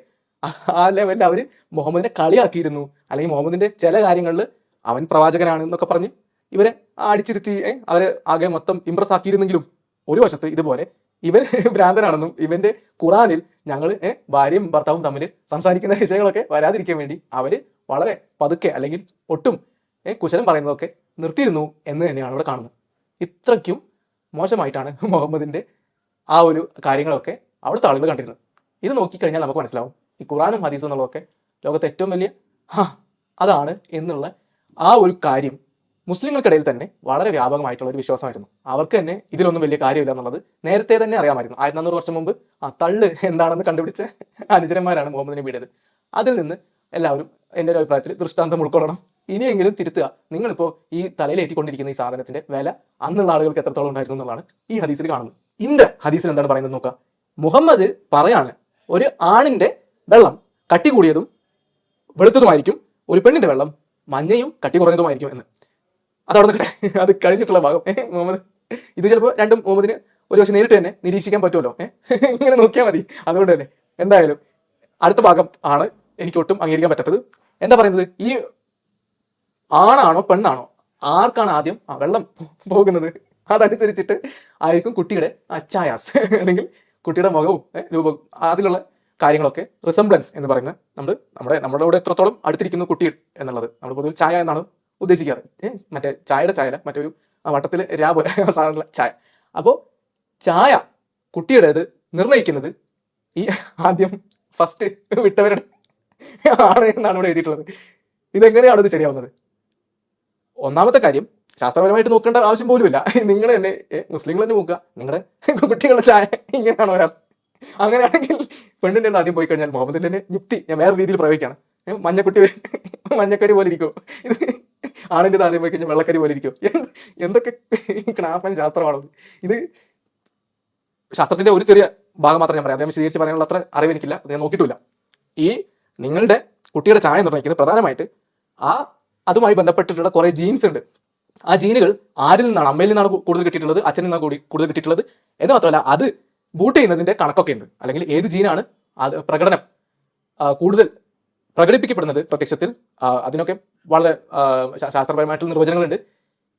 Speaker 1: ആ- ലെവലിൽ അവർ മുഹമ്മദിനെ കളിയാക്കിയിരുന്നു. അല്ലെങ്കിൽ മുഹമ്മദിന്റെ ചില കാര്യങ്ങളിൽ അവൻ പ്രവാചകനാണ് എന്നൊക്കെ പറഞ്ഞ് ഇവരെ അടിച്ചിരുത്തി അവരെ ആകെ മൊത്തം ഇംപ്രസ് ആക്കിയിരുന്നെങ്കിലും ഒരു വശത്ത് ഇതുപോലെ ഇവൻ ഭ്രാന്തനാണെന്നും ഇവന്റെ ഖുറാനിൽ ഞങ്ങൾ ഭാര്യയും ഭർത്താവും തമ്മിൽ സംസാരിക്കുന്ന വിഷയങ്ങളൊക്കെ വരാതിരിക്കാൻ വേണ്ടി അവർ വളരെ പതുക്കെ അല്ലെങ്കിൽ ഒട്ടും കുശലം പറയുന്നതൊക്കെ നിർത്തിയിരുന്നു എന്ന് തന്നെയാണ് ഇവിടെ കാണുന്നത്. ഇത്രയ്ക്കും മോശമായിട്ടാണ് *laughs* മുഹമ്മദിന്റെ ആ ഒരു കാര്യങ്ങളൊക്കെ അവിടുത്തെ ആളുകൾ കണ്ടിരുന്നത്. ഇത് നോക്കിക്കഴിഞ്ഞാൽ നമുക്ക് മനസ്സിലാവും. ഈ ഖുറാനും ഹദീസും എന്നുള്ളതൊക്കെ ലോകത്തെ ഏറ്റവും വലിയ ഹാ അതാണ് എന്നുള്ള ആ ഒരു കാര്യം മുസ്ലിങ്ങൾക്കിടയിൽ തന്നെ വളരെ വ്യാപകമായിട്ടുള്ള ഒരു വിശ്വാസമായിരുന്നു. അവർക്ക് തന്നെ ഇതിലൊന്നും വലിയ കാര്യമില്ല എന്നുള്ളത് നേരത്തെ തന്നെ അറിയാമായിരുന്നു. ആയിരത്തി നാനൂറ് വർഷം മുമ്പ് ആ തള്ള് എന്താണെന്ന് കണ്ടുപിടിച്ച അനുചരന്മാരാണ് മുഹമ്മദ് നബിയുടേത് അതിൽ നിന്ന് എല്ലാവരും എന്റെ ഒരു അഭിപ്രായത്തിൽ ദൃഷ്ടാന്തം ഉൾക്കൊള്ളണം. ഇനിയെങ്കിലും തിരുത്തുക. നിങ്ങളിപ്പോൾ ഈ തലയിലേറ്റിക്കൊണ്ടിരിക്കുന്ന ഈ സാധനത്തിന്റെ വില അന്നുള്ള ആളുകൾക്ക് എത്രത്തോളം ഉണ്ടായിരുന്നു എന്നുള്ളതാണ് ഈ ഹദീസിൽ കാണുന്നത്. ഇന്ത് ഹദീസിൽ എന്താണ് പറയുന്നത് നോക്കുക. മുഹമ്മദ് പറയാണ് ഒരു ആണിന്റെ വെള്ളം കട്ടി കൂടിയതും വെളുത്തതുമായിരിക്കും ഒരു പെണ്ണിന്റെ വെള്ളം മഞ്ഞയും കട്ടി കുറഞ്ഞതുമായിരിക്കും എന്ന്. അതവിടെ നിൽക്കട്ടെ. അത് കഴിഞ്ഞിട്ടുള്ള ഭാഗം. മുഹമ്മദ് ഇത് ചിലപ്പോൾ രണ്ടും മുഹമ്മദിന് ഒരു പക്ഷെ നേരിട്ട് തന്നെ നിരീക്ഷിക്കാൻ പറ്റുമല്ലോ. ഇങ്ങനെ നോക്കിയാൽ മതി. അതുകൊണ്ട് തന്നെ എന്തായാലും അടുത്ത ഭാഗം ആണ് എനിക്ക് ഒട്ടും അംഗീകരിക്കാൻ പറ്റത്തത്. എന്താ പറയുന്നത്? ഈ ആണാണോ പെണ്ണാണോ? ആർക്കാണ് ആദ്യം ആ വെള്ളം പോകുന്നത്? അതനുസരിച്ചിട്ട് ആയിരിക്കും കുട്ടിയുടെ അച്ചായാസ്. അല്ലെങ്കിൽ കുട്ടിയുടെ മുഖവും രൂപവും അതിലുള്ള കാര്യങ്ങളൊക്കെ റിസംബ്ലൻസ് എന്ന് പറയുന്നത് നമ്മൾ നമ്മുടെ നമ്മുടെ കൂടെ എത്രത്തോളം അടുത്തിരിക്കുന്നു കുട്ടി എന്നുള്ളത്. നമ്മൾ പൊതുവെ ചായ എന്നാണ് ഉദ്ദേശിക്കാറ് മറ്റേ ചായയുടെ ചായല മറ്റൊരു ആ വട്ടത്തിൽ രാ പോലെ ചായ. അപ്പോൾ ചായ കുട്ടിയുടേത് നിർണയിക്കുന്നത് ഈ ആദ്യം ഫസ്റ്റ് വിട്ടവരുടെ ആണ് എന്നാണ് ഇവിടെ എഴുതിയിട്ടുള്ളത്. ഇതെങ്ങനെയാണ് ഇത് ശരിയാവുന്നത്? ഒന്നാമത്തെ കാര്യം ശാസ്ത്രപരമായിട്ട് നോക്കേണ്ട ആവശ്യം പോലുമില്ല. നിങ്ങൾ തന്നെ മുസ്ലിങ്ങൾ തന്നെ നോക്കുക. നിങ്ങളുടെ കുട്ടികളുടെ ചായ ഇങ്ങനെയാണ് ഒരാൾ? അങ്ങനെയാണെങ്കിൽ പെണ്ണിന്റെ ആദ്യം പോയി കഴിഞ്ഞാൽ മുഹമ്മദിന്റെ യുക്തി ഞാൻ വേറെ രീതിയിൽ പ്രയോഗിക്കുകയാണ്. മഞ്ഞക്കുട്ടി മഞ്ഞക്കരി പോലെ ഇരിക്കുമോ ഇത് ആണിന്റെ ആദ്യം പോയി കഴിഞ്ഞാൽ വെള്ളക്കരി പോലെ ഇരിക്കും. എന്ത് എന്തൊക്കെ ക്ലാപ്പൻ ശാസ്ത്രമാണ് ഇത്? ശാസ്ത്രത്തിന്റെ ഒരു ചെറിയ ഭാഗം മാത്രം ഞാൻ പറയാം. അദ്ദേഹം വിശദീകരിച്ച് പറയാനുള്ള അത്ര അറിവ് എനിക്കില്ല. അദ്ദേഹം നോക്കിയിട്ടില്ല. ഈ നിങ്ങളുടെ കുട്ടിയുടെ ചായ നിർണയിക്കുന്നത് പ്രധാനമായിട്ട് ആ അതുമായി ബന്ധപ്പെട്ടിട്ടുള്ള കുറേ ജീൻസ് ഉണ്ട്. ആ ജീനുകൾ ആരിൽ നിന്നാണ് അമ്മയിൽ നിന്നാണ് കൂടുതൽ കിട്ടിയിട്ടുള്ളത് അച്ഛനിൽ നിന്നാണ് കൂടി കൂടുതൽ കിട്ടിയിട്ടുള്ളത്. എന്ന് മാത്രമല്ല അത് ബൂട്ട് ചെയ്യുന്നതിന്റെ കണക്കൊക്കെ ഉണ്ട്. അല്ലെങ്കിൽ ഏത് ജീനാണ് അത് പ്രകടനം കൂടുതൽ പ്രകടിപ്പിക്കപ്പെടുന്നത് പ്രത്യക്ഷത്തിൽ അതിനൊക്കെ വളരെ ശാസ്ത്രപരമായിട്ടുള്ള നിർവചനങ്ങളുണ്ട്.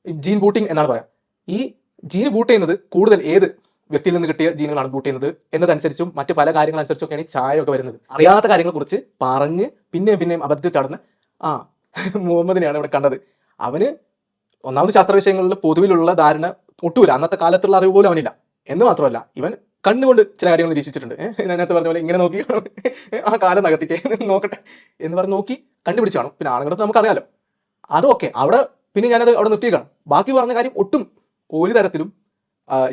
Speaker 1: ജീൻ ബൂട്ടിംഗ് എന്നാണ് പറയാം. ഈ ജീൻ ബൂട്ട് ചെയ്യുന്നത് കൂടുതൽ ഏത് വ്യക്തിയിൽ നിന്ന് കിട്ടിയ ജീനുകളാണ് ബൂട്ട് ചെയ്യുന്നത് എന്നതനുസരിച്ചും മറ്റ് പല കാര്യങ്ങൾ അനുസരിച്ചൊക്കെയാണ് ഈ ചായ ഒക്കെ വരുന്നത്. അറിയാത്ത കാര്യങ്ങളെ കുറിച്ച് പറഞ്ഞ് പിന്നെയും പിന്നെയും അബദ്ധത്തിൽ ചടന്ന് ആ മുഹമ്മദിനെയാണ് ഇവിടെ കണ്ടത്. അവന് ഒന്നാമത് ശാസ്ത്ര വിഷയങ്ങളിൽ പൊതുവിലുള്ള ധാരണ ഒട്ടുമില്ല. അന്നത്തെ കാലത്തുള്ള അറിവ് പോലും അവനില്ല. എന്ന് മാത്രമല്ല ഇവൻ കണ്ണുകൊണ്ട് ചില കാര്യങ്ങൾ നിരീക്ഷിച്ചിട്ടുണ്ട്. ഞാൻ നേരത്തെ പറഞ്ഞ പോലെ ഇങ്ങനെ നോക്കി ആ കാലം നകത്തിക്കേ നോക്കട്ടെ എന്ന് പറഞ്ഞ് നോക്കി കണ്ടുപിടിച്ചു കാണും. പിന്നെ ആണുങ്ങളത്ത് നമുക്കറിയാലോ അതൊക്കെ അവിടെ പിന്നെ ഞാനത് അവിടെ നിർത്തിയേക്കാണ് ബാക്കി പറഞ്ഞ കാര്യം ഒട്ടും ഒരു തരത്തിലും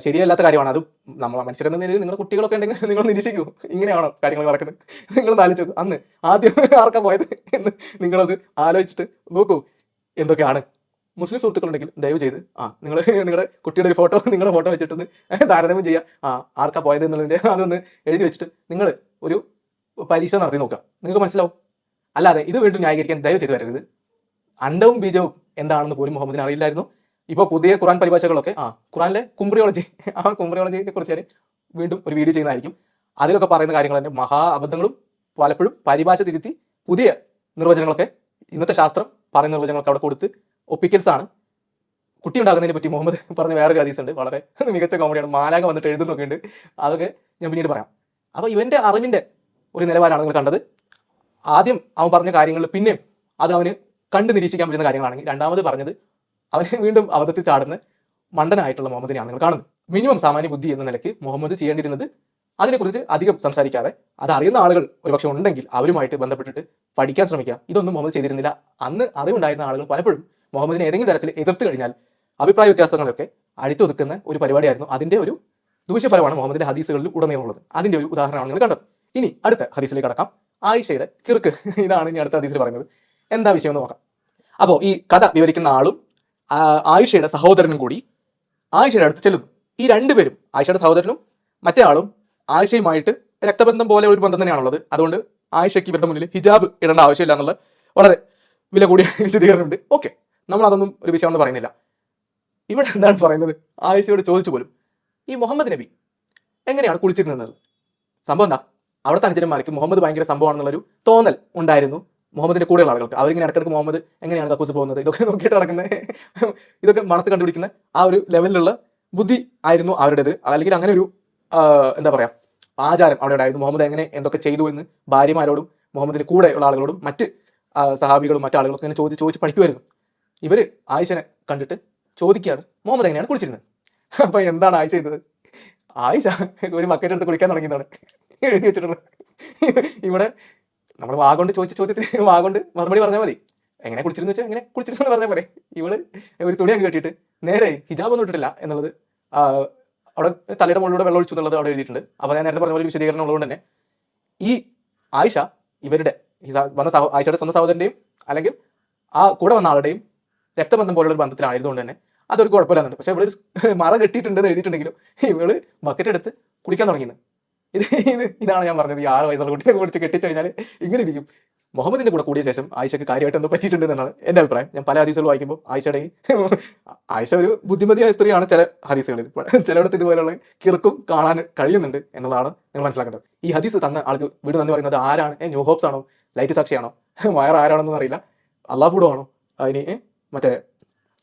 Speaker 1: ശരിയല്ലാത്ത കാര്യമാണ്. അത് നമ്മൾ മനുഷ്യരെന്ന നിലയിൽ നിങ്ങളുടെ കുട്ടികളൊക്കെ ഉണ്ടെങ്കിൽ നിങ്ങൾ നിരീക്ഷിക്കൂ. ഇങ്ങനെയാണോ കാര്യങ്ങൾ നടക്കുന്നത്? നിങ്ങൾ ആലോചിച്ചു അന്ന് ആദ്യം ആർക്കാ പോയത് എന്ന് നിങ്ങളത് ആലോചിച്ചിട്ട് നോക്കൂ. എന്തൊക്കെയാണ് മുസ്ലിം സുഹൃത്തുക്കളുണ്ടെങ്കിൽ ദയവ് ചെയ്ത് ആ നിങ്ങൾ *laughs* നിങ്ങളുടെ കുട്ടിയുടെ ഒരു ഫോട്ടോ നിങ്ങളുടെ ഫോട്ടോ വെച്ചിട്ടൊന്ന് *laughs* താരതമ്യം ചെയ്യുക ആ ആർക്കാ പോയത് എന്നുള്ളതിന്റെ *laughs* അതൊന്ന് എഴുതി വെച്ചിട്ട് നിങ്ങൾ ഒരു പരീക്ഷ നടത്തി നോക്കുക. നിങ്ങൾക്ക് മനസ്സിലാവും? അല്ലാതെ ഇത് വീണ്ടും ന്യായീകരിക്കാൻ ദയവ് ചെയ്ത് വരരുത്. അണ്ടവും ബീജവും എന്താണെന്ന് പോലും മുഹമ്മദിന് അറിയില്ലായിരുന്നു. ഇപ്പോൾ പുതിയ ഖുറാൻ പരിഭാഷകളൊക്കെ ആ ഖുറാനിലെ കുംബ്രിയോളജി ആ കുംബ്രിയോളജിയെ കുറിച്ച് വീണ്ടും ഒരു വീഡിയോ ചെയ്യുന്നതായിരിക്കും. അതിലൊക്കെ പറയുന്ന കാര്യങ്ങൾ തന്നെ മഹാ അബദ്ധങ്ങളും പലപ്പോഴും പരിഭാഷ തിരുത്തി പുതിയ നിർവചനങ്ങളൊക്കെ ഇന്നത്തെ ശാസ്ത്രം പറയുന്ന നിർവചനങ്ങളൊക്കെ അവിടെ കൊടുത്ത് ഒപ്പിക്കൽസ് ആണ് കുട്ടി ഉണ്ടാകുന്നതിനെ പറ്റി മുഹമ്മദ് പറഞ്ഞ വേറൊരു ഹദീസ് ഉണ്ട് വളരെ മികച്ച കോമഡിയാണ് മാലാക വന്നിട്ട് എഴുതുന്നൊക്കെ ഉണ്ട് അതൊക്കെ ഞാൻ പിന്നീട് പറയാം. അപ്പോൾ ഇവന്റെ അറിവിന്റെ ഒരു നിലവാരമാണ് നിങ്ങൾ കണ്ടത്. ആദ്യം അവൻ പറഞ്ഞ കാര്യങ്ങളിൽ പിന്നെയും അത് അവന് കണ്ട് നിരീക്ഷിക്കാൻ പറ്റുന്ന കാര്യങ്ങളാണെങ്കിൽ രണ്ടാമത് പറഞ്ഞത് അവന് വീണ്ടും അബദ്ധത്തിൽ ചാടുന്ന മണ്ടനായിട്ടുള്ള മുഹമ്മദിനെയാണ് നിങ്ങൾ കാണുന്നത്. മിനിമം സാമാന്യ ബുദ്ധി എന്ന നിലയ്ക്ക് മുഹമ്മദ് ചെയ്യേണ്ടിയിരുന്നത് അതിനെക്കുറിച്ച് അധികം സംസാരിക്കാതെ അത് അറിയുന്ന ആളുകൾ ഒരുപക്ഷെ ഉണ്ടെങ്കിൽ അവരുമായിട്ട് ബന്ധപ്പെട്ടിട്ട് പഠിക്കാൻ ശ്രമിക്കുക. ഇതൊന്നും മുഹമ്മദ് ചെയ്തിരുന്നില്ല. അന്ന് അറിവുണ്ടായിരുന്ന ആളുകൾ പലപ്പോഴും മുഹമ്മദിനെ ഏതെങ്കിലും തരത്തിൽ എതിർത്ത് കഴിഞ്ഞാൽ അഭിപ്രായ വ്യത്യാസങ്ങളൊക്കെ അടിച്ചൊതുക്കുന്ന ഒരു പരിപാടിയായിരുന്നു. അതിന്റെ ഒരു ദൂഷ്യഫലമാണ് മുഹമ്മദിന്റെ ഹദീസുകളിൽ ഉടനീളമുള്ളത് അതിന്റെ ഒരു ഉദാഹരണമാണ് നിങ്ങൾ കണ്ടത്. ഇനി അടുത്ത ഹദീസിലേക്ക് കടക്കാം. ആയിഷയുടെ കിർക്ക് ഇതാണ് ഇനി അടുത്ത ഹദീസിൽ പറയുന്നത്. എന്താ വിഷയം എന്ന് നോക്കാം. അപ്പോൾ ഈ കഥ വിവരിക്കുന്ന ആളും ആയിഷയുടെ സഹോദരനും കൂടി ആയിഷയുടെ അടുത്ത് ചെല്ലുന്നു. ഈ രണ്ടുപേരും ആയിഷയുടെ സഹോദരനും മറ്റേ ആളും ആയിഷയുമായിട്ട് രക്തബന്ധം പോലെ ഒരു ബന്ധം തന്നെയാണുള്ളത്. അതുകൊണ്ട് ആയിഷയ്ക്ക് ഇവരുടെ മുന്നിൽ ഹിജാബ് ഇടേണ്ട ആവശ്യമില്ല എന്നുള്ള വളരെ വില കൂടിയ വിശദീകരണമുണ്ട്. ഓക്കെ. നമ്മൾ അതൊന്നും ഒരു വിഷയമെന്ന് പറയുന്നില്ല. ഇവിടെ എന്താണ് പറയുന്നത്? ആയിഷയോട് ചോദിച്ചു പോലും. ഈ മുഹമ്മദ് നബി എങ്ങനെയാണ് കുളിച്ചിരുന്നത്? സംഭവം എന്താ? അവിടുത്തെ അനുജന്മാർക്ക് മുഹമ്മദ് ഭയങ്കര സംഭവമാണെന്നുള്ളൊരു തോന്നൽ ഉണ്ടായിരുന്നു മുഹമ്മദിന്റെ കൂടെയുള്ള ആളുകൾക്ക്. അവരിങ്ങനെ ഇടക്കിടക്ക് മുഹമ്മദ് എങ്ങനെയാണ് കക്കൂസ് പോകുന്നത്? ഇതൊക്കെ നോക്കിയിട്ട് നടക്കുന്നത് ഇതൊക്കെ മണത്ത് കണ്ടുപിടിക്കുന്ന ആ ഒരു ലെവലിലുള്ള ബുദ്ധി ആയിരുന്നു അവരുടേത്. അല്ലെങ്കിൽ അങ്ങനെ ഒരു എന്താ പറയാ ആചാരം അവിടെ ഉണ്ടായിരുന്നു മുഹമ്മദ് എങ്ങനെ എന്തൊക്കെ ചെയ്തു എന്ന് ഭാര്യമാരോടും മുഹമ്മദിന്റെ കൂടെയുള്ള ആളുകളോടും മറ്റ് സഹാബികളും മറ്റു ആളുകളും ഇങ്ങനെ ചോദിച്ച് ചോദിച്ച് പഠിക്കുമായിരുന്നു ഇവർ ആയിഷനെ കണ്ടിട്ട് ചോദിക്കുകയാണ് മുഹമ്മദ് എങ്ങനെയാണ് കുളിച്ചിരുന്നത് അപ്പൊ എന്താണ് ആയിഷ ചെയ്തത്? ആയിഷ ഒരു മക്കന്റെ അടുത്ത് കുളിക്കാൻ തുടങ്ങിയതാണ്. എഴുതി വെച്ചിട്ടുള്ളത്. ഇവിടെ നമ്മൾ വാഗോണ്ട് ചോദിച്ച ചോദ്യത്തിന് വാഗോണ്ട് മറുപടി പറഞ്ഞാൽ മതി. എങ്ങനെ കുളിച്ചിരുന്നു വെച്ചാൽ എങ്ങനെ കുളിച്ചിരുന്നു എന്ന് പറഞ്ഞാൽ പോലെ ഇവൾ ഒരു തുണിയൊക്കെ കെട്ടിയിട്ട് നേരെ ഹിജാബ് ഒന്നും ഇട്ടിട്ടില്ല എന്നുള്ളത് അവിടെ തലയുടെ മുകളിലൂടെ വെള്ളം ഒഴിച്ചു എന്നുള്ളത് അവിടെ എഴുതിയിട്ടുണ്ട്. അപ്പോൾ ഞാൻ നേരത്തെ പറഞ്ഞ പോലെ വിശദീകരണം ഉള്ളതുകൊണ്ട് തന്നെ ഈ ആയിഷ ഇവരുടെ വന്ന ആയിഷയുടെ സ്വന്തം സഹോദരന്റെയും അല്ലെങ്കിൽ ആ കൂടെ വന്ന ആളുടെയും രക്തബന്ധം പോലുള്ള ഒരു ബന്ധത്തിലായതുകൊണ്ട് തന്നെ അതൊരു കുഴപ്പമില്ലാന്നുണ്ട്. പക്ഷെ ഒരു *laughs* മറ കെട്ടിയിട്ടുണ്ടെന്ന് എഴുതിയിട്ടുണ്ടെങ്കിലും *laughs* ഇവൾ ബക്കറ്റ് എടുത്ത് കുടിക്കാൻ തുടങ്ങിയത് ഇത് *laughs* ഇത് ഇതാണ് ഞാൻ പറഞ്ഞത്. ഈ ആറ് വയസ്സുള്ള കുട്ടിയെ കുറിച്ച് കെട്ടിക്കഴിഞ്ഞാൽ ഇങ്ങനെ ഇരിക്കും. മുഹമ്മദിന്റെ കൂടെ കൂടിയ ശേഷം ആയിഷക്ക് എന്തോ പറ്റിയിട്ടുണ്ട് എന്നാണ് എന്റെ അഭിപ്രായം. ഞാൻ പല ഹദീസുകൾ വായിക്കുമ്പോൾ ആയിഷയുടെ ആയിഷ ഒരു ബുദ്ധിമതിയായ സ്ത്രീയാണ് ചില ഹദീസുകളിൽ. ചിലയിടത്ത് ഇതുപോലെയുള്ള കിറുക്കും കാണാൻ കഴിയുന്നുണ്ട് എന്നുള്ളതാണ് നിങ്ങൾ മനസ്സിലാക്കേണ്ടത്. ഈ ഹദീസ് തന്ന ആൾക്ക് വീട് നന്ദി പറയുന്നത് ആരാണ്? ന്യൂ ഹോപ്സ് ആണോ ലൈറ്റ് സാക്ഷിയാണോ? വയർ ആരാണെന്നൊന്നും അറിയില്ല. അള്ളാഹുഡോ ആണോ അതിന് മറ്റേ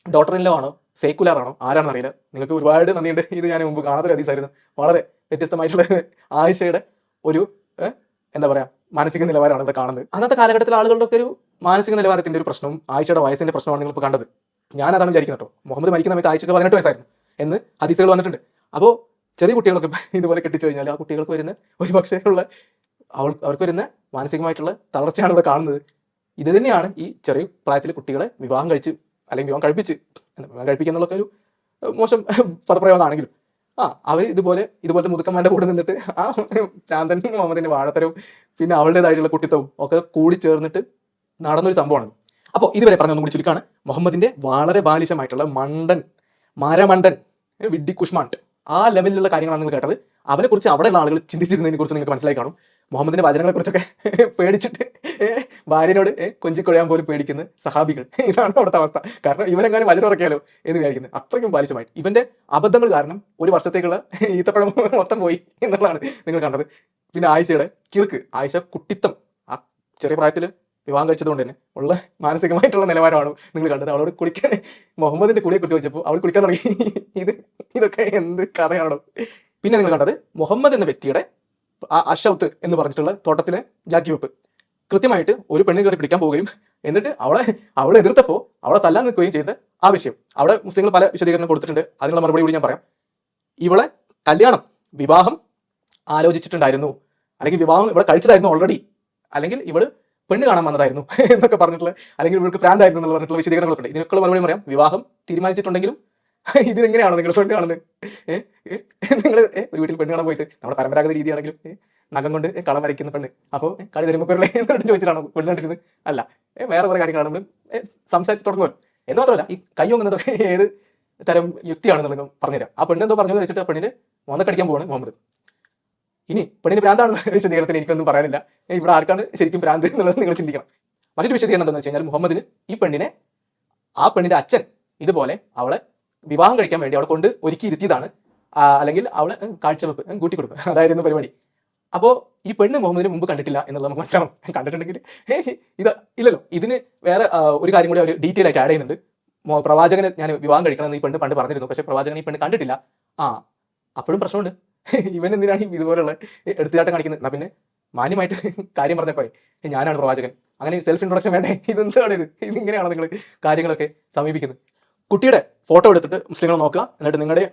Speaker 1: ഡോക്ടർ ഇൻ ലോ ആണോ? സെക്കുലർ ആണോ? ആരാണെന്ന് അറിയില്ല നിങ്ങൾക്ക് ഒരുപാട് നന്ദിയുണ്ട്. ഇത് ഞാൻ മുമ്പ് കാണാത്തൊരു അതീസായിരുന്നു വളരെ വ്യത്യസ്തമായിട്ടുള്ള ആയിഷയുടെ ഒരു എന്താ പറയുക മാനസിക നിലവാരമാണ് ഇവിടെ കാണുന്നത്. അന്നത്തെ കാലഘട്ടത്തിലെ ആളുകളുടെ ഒക്കെ ഒരു മാനസിക നിലവാരത്തിന്റെ ഒരു പ്രശ്നവും ആയിഷയുടെ വയസ്സിന്റെ പ്രശ്നമാണ് നിങ്ങൾ ഇപ്പോൾ കണ്ടത്. ഞാൻ അതാണ് വിചാരിക്കുന്നത് കേട്ടോ. മുഹമ്മദ് മരിക്കുന്ന സമയത്ത് ആയിഷക്ക് പതിനെട്ട് വയസ്സായിരുന്നു. എന്ന് ഹദീസുകൾ വന്നിട്ടുണ്ട്. അപ്പോൾ ചെറിയ കുട്ടികളൊക്കെ *laughs* ഇതുപോലെ കെട്ടിച്ചു കഴിഞ്ഞാൽ ആ കുട്ടികൾക്ക് വരുന്ന ഒരു പക്ഷേ ഉള്ള അവൾ അവർക്ക് വരുന്ന മാനസികമായിട്ടുള്ള തളർച്ചയാണ് ഇവിടെ കാണുന്നത്. ഇത് തന്നെയാണ് ഈ ചെറിയ പ്രായത്തിൽ കുട്ടികളെ വിവാഹം കഴിച്ച് അല്ലെങ്കിൽ വിവാഹം കഴിപ്പിച്ച് വിവാഹം കഴിപ്പിക്കുക ഒരു മോശം പദപ്രയോഗമാണെങ്കിലും. ആ അവർ ഇതുപോലെ ഇതുപോലത്തെ മുതുക്കന്മാരുടെ കൂടെ നിന്നിട്ട് ആ ഭ്രാന്തൻ മുഹമ്മദിന്റെ വാഴത്തരവും പിന്നെ അവളുടേതായിട്ടുള്ള കുട്ടിത്തവും ഒക്കെ കൂടി ചേർന്നിട്ട് നടന്നൊരു സംഭവമാണ്. അപ്പോൾ ഇതുവരെ പറഞ്ഞൊന്നും കൂടി ചുരുക്കാണ്. മുഹമ്മദിന്റെ വളരെ ബാലിശമായിട്ടുള്ള മണ്ടൻ മരമണ്ടൻ വിഡ്ഡി കുഷ്മാണ്ട് ആ ലെവലിലുള്ള കാര്യങ്ങളാണ് നിങ്ങൾ കേട്ടത്. അവനെക്കുറിച്ച് അവിടെയുള്ള ആളുകൾ ചിന്തിച്ചിരുന്നതിനെ കുറിച്ച് നിങ്ങൾക്ക് മനസ്സിലായി കാണും. മുഹമ്മദിന്റെ വചനങ്ങളെ കുറിച്ചൊക്കെ പേടിച്ചിട്ട് ഭാര്യനോട് കൊഞ്ചിക്കൊഴിയാൻ പോലും പേടിക്കുന്ന സഹാബികൾ. ഇതാണ് അവിടുത്തെ അവസ്ഥ. കാരണം ഇവനെങ്ങാനും വചനം ഉറക്കിയാലോ എന്ന് വിചാരിക്കുന്നത് അത്രയ്ക്കും ബാലിശമായിട്ട്. ഇവന്റെ അബദ്ധങ്ങൾ കാരണം ഒരു വർഷത്തേക്കുള്ള ഈത്തപ്പഴം മൊത്തം പോയി എന്നുള്ളതാണ് നിങ്ങൾ കണ്ടത്. പിന്നെ ആയിഷയുടെ കിർക്ക് ആയിഷ കുട്ടിത്തം. ആ ചെറിയ പ്രായത്തിൽ വിവാഹം കഴിച്ചതുകൊണ്ട് തന്നെ ഉള്ള മാനസികമായിട്ടുള്ള നിലവാരമാണ് നിങ്ങൾ കണ്ടത്. അവളോട് കുളിക്കാൻ മുഹമ്മദിന്റെ കുളിയെ കുറിച്ച് വെച്ചപ്പോൾ അവൾ കുളിക്കാൻ തുടങ്ങി. ഇത് ഇതൊക്കെ എന്ത് കഥയാണോ? പിന്നെ നിങ്ങൾ കണ്ടത് മുഹമ്മദ് എന്ന വ്യക്തിയുടെ അഷൗത്ത് എന്ന് പറഞ്ഞിട്ടുള്ള തോട്ടത്തിലെ ജാക്കിവെപ്പ് കൃത്യമായിട്ട് ഒരു പെണ്ണിനെ കയറി പിടിക്കാൻ പോവുകയും എന്നിട്ട് അവളെ അവളെ എതിർത്തപ്പോൾ അവളെ തല്ലാൻ നിൽക്കുകയും ചെയ്ത ആവശ്യം അവിടെ മുസ്ലിങ്ങൾ പല വിശദീകരണം കൊടുത്തിട്ടുണ്ട്. അതിനുള്ള മറുപടി കൂടി ഞാൻ പറയാം. ഇവളെ കല്യാണം വിവാഹം ആലോചിച്ചിട്ടുണ്ടായിരുന്നു. അല്ലെങ്കിൽ വിവാഹം ഇവിടെ കഴിച്ചതായിരുന്നു ഓൾറെഡി അല്ലെങ്കിൽ ഇവൾ പെണ്ണ് കാണാൻ വന്നതായിരുന്നു *laughs* എന്നൊക്കെ പറഞ്ഞിട്ടുള്ള അല്ലെങ്കിൽ ഇവൾക്ക് പ്രാന്തായിരുന്നു എന്നുള്ള പറഞ്ഞിട്ടുള്ള വിശദീകരണങ്ങളൊക്കെ ഉണ്ട്. ഇതിനൊക്കെ മറുപടി പറയാം. വിവാഹം തീരുമാനിച്ചിട്ടുണ്ടെങ്കിലും *laughs* ഇതിനെങ്ങനെയാണോ നിങ്ങൾ ഫ്രണ്ട് കാണുന്നത്? നിങ്ങൾ ഒരു വീട്ടിൽ പെണ്ണ് കാണാൻ പോയിട്ട് നമ്മുടെ പരമ്പരാഗത രീതിയാണെങ്കിലും നഗം കൊണ്ട് കളം വരയ്ക്കുന്ന പെണ്ണ്. അപ്പോൾ കളി തരുമ്പോൾ എന്നിട്ട് ചോദിച്ചിട്ടാണോ പെണ്ണ് കണ്ടിരുന്നത്? അല്ല വേറെ കുറെ കാര്യങ്ങളാണ് നമ്മൾ സംസാരിച്ച് തുടങ്ങുമല്ലോ എന്ന് മാത്രമല്ല ഈ കൈ ഒങ്ങുന്നതൊക്കെ *laughs* ഏത് തരം യുക്തിയാണെന്ന് നിങ്ങൾ പറഞ്ഞുതരാം. ആ പെണ്ണ് എന്തോ പറഞ്ഞു വെച്ചിട്ട് ആ പെണ്ണിന് മോന്നക്കടിക്കാൻ പോവാണ് മുഹമ്മദ്. ഇനി പെണ്ണിന് ഭ്രാന്താണെന്ന് *laughs* വിശദീകരണത്തിന് എനിക്കൊന്നും പറയാനില്ല. ഇവിടെ ആർക്കാണ് ശരിക്കും ഭ്രാന്ത് എന്നുള്ളത് നിങ്ങൾ ചിന്തിക്കണം. മറ്റൊരു വിശദീകരണം എന്താണെന്ന് വെച്ച് കഴിഞ്ഞാൽ മുഹമ്മദിന് ഈ പെണ്ണിനെ ആ പെണ്ണിന്റെ അച്ഛൻ ഇതുപോലെ അവളെ വിവാഹം കഴിക്കാൻ വേണ്ടി അവളെ കൊണ്ട് ഒരുക്കി ഇരുത്തിയതാണ്. അല്ലെങ്കിൽ അവളെ കാഴ്ചവെപ്പ് കൂട്ടിക്കൊടുപ്പ്. *laughs* അതായിരുന്നു പരിപാടി. അപ്പോൾ ഈ പെണ്ണ് മുഹമ്മദിന് മുമ്പ് കണ്ടിട്ടില്ല എന്നുള്ളത് നമുക്ക് മനസ്സിലാവും. *laughs* കണ്ടിട്ടുണ്ടെങ്കിൽ ഇത് ഇല്ലല്ലോ. ഇതിന് വേറെ ഒരു കാര്യം കൂടി അവർ ഡീറ്റെയിൽ ആയിട്ട് ആഡ് ചെയ്യുന്നുണ്ട്. പ്രവാചകനെ ഞാൻ വിവാഹം കഴിക്കണം എന്ന് ഈ പെണ്ണ് പണ്ട് പറഞ്ഞിരുന്നു. പക്ഷേ പ്രവാചകൻ ഈ പെണ്ണ് കണ്ടിട്ടില്ല. ആ അപ്പോഴും പ്രശ്നമുണ്ട്. *laughs* ഇവൻ എന്തിനാണ് ഇതുപോലുള്ള എടുത്തുചാട്ടം കാണിക്കുന്നത്? എന്നാ പിന്നെ മാന്യമായിട്ട് കാര്യം പറഞ്ഞ പോലെ ഞാനാണ് പ്രവാചകൻ. അങ്ങനെ സെൽഫ് ഇൻട്രൊഡക്ഷൻ വേണ്ടേ? ഇതെന്താണ് ഇത്? ഇതിങ്ങനെയാണോ നിങ്ങൾ കാര്യങ്ങളൊക്കെ സമീപിക്കുന്നത്? കുട്ടിയുടെ ഫോട്ടോ എടുത്തിട്ട് മുസ്ലിങ്ങൾ നോക്കുക. എന്നിട്ട് നിങ്ങളുടെ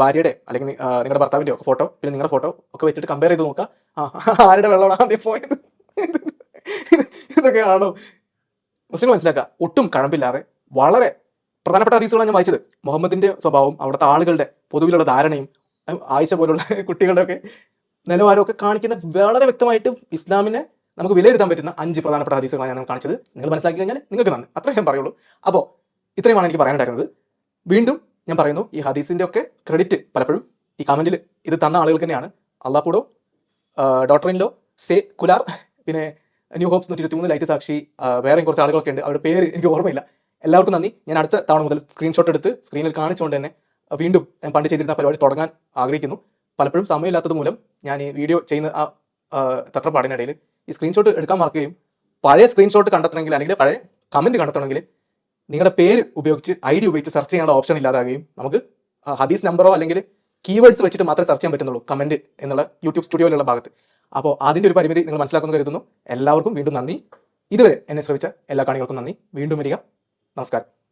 Speaker 1: ഭാര്യയുടെ അല്ലെങ്കിൽ നിങ്ങളുടെ ഭർത്താവിന്റെ ഒക്കെ ഫോട്ടോ പിന്നെ നിങ്ങളുടെ ഫോട്ടോ ഒക്കെ വെച്ചിട്ട് കമ്പയർ ചെയ്ത് നോക്കുക. ആ ആരുടെ വെള്ളമാണ് ആദ്യം പോയത്? ഇതൊക്കെയാണോ? മുസ്ലിം മനസ്സിലാക്കുക ഒട്ടും കഴമ്പില്ലാതെ വളരെ പ്രധാനപ്പെട്ട ഹദീസുകളാണ് ഞാൻ വായിച്ചത്. മുഹമ്മദിന്റെ സ്വഭാവം അവിടുത്തെ ആളുകളുടെ പൊതുവിലുള്ള ധാരണയും ആയിഷ പോലുള്ള കുട്ടികളുടെ ഒക്കെ നിലവാരമൊക്കെ കാണിക്കുന്ന വളരെ വ്യക്തമായിട്ട് ഇസ്ലാമിനെ നമുക്ക് വിലയിരുത്താൻ പറ്റുന്ന അഞ്ച് പ്രധാനപ്പെട്ട ഹദീസുകളാണ് ഞാൻ കാണിച്ചത്. നിങ്ങൾ മനസ്സിലാക്കി കഴിഞ്ഞാൽ നിങ്ങൾക്ക് നന്ദി. അത്രയും ഞാൻ പറയുള്ളൂ. അപ്പോൾ ഇത്രയുമാണ് എനിക്ക് പറയാനുണ്ടായിരുന്നത്. വീണ്ടും ഞാൻ പറയുന്നു ഈ ഹദീസിന്റെ ഒക്കെ ക്രെഡിറ്റ് പലപ്പോഴും ഈ കമന്റിൽ ഇത് തന്ന ആളുകൾ തന്നെയാണ്. അള്ളാപ്പൂടോ doctor in law secular പിന്നെ ന്യൂ ഹോപ്സ് നൂറ്റി ഇരുപത്തി മൂന്ന് ലൈറ്റ് സാക്ഷി വേറെയും കുറച്ച് ആളുകളൊക്കെ ഉണ്ട്. അവരുടെ പേര് എനിക്ക് ഓർമ്മയില്ല. എല്ലാവർക്കും നന്ദി. ഞാൻ അടുത്ത തവണ മുതൽ സ്ക്രീൻഷോട്ട് എടുത്ത് സ്ക്രീനിൽ കാണിച്ചുകൊണ്ട് തന്നെ വീണ്ടും ഞാൻ പണ്ട് ചെയ്തിരുന്ന പരിപാടി തുടങ്ങാൻ ആഗ്രഹിക്കുന്നു. പലപ്പോഴും സമയമില്ലാത്തത് മൂലം ഞാൻ ഈ വീഡിയോ ചെയ്യുന്ന ആ, തത്രപ്പാടിനിടയിൽ ഈ സ്ക്രീൻഷോട്ട് എടുക്കാൻ മറക്കുകയും പഴയ സ്ക്രീൻഷോട്ട് കണ്ടെത്തണമെങ്കിൽ അല്ലെങ്കിൽ പഴയ കമന്റ് കണ്ടെത്തണമെങ്കിൽ നിങ്ങളുടെ പേര് ഉപയോഗിച്ച് ഐ ഡി ഉപയോഗിച്ച് സെർച്ച് ചെയ്യാനുള്ള ഓപ്ഷൻ ഇല്ലാതാകുകയും നമുക്ക് ഹദീസ് നമ്പറോ അല്ലെങ്കിൽ കീവേഡ്സ് വെച്ചിട്ട് മാത്രമേ സെർച്ച് ചെയ്യാൻ പറ്റുന്നുള്ളൂ കമന്റ് എന്നുള്ള യൂട്യൂബ് സ്റ്റുഡിയോയിലുള്ള ഭാഗത്ത്. അപ്പോൾ അതിന്റെ ഒരു പരിമിതി നിങ്ങൾ മനസ്സിലാക്കുന്നു കരുതുന്നു. എല്ലാവർക്കും വീണ്ടും നന്ദി. ഇതുവരെ എന്നെ ശ്രമിച്ച എല്ലാ കാണികൾക്കും നന്ദി. വീണ്ടും വരിക. നമസ്കാരം.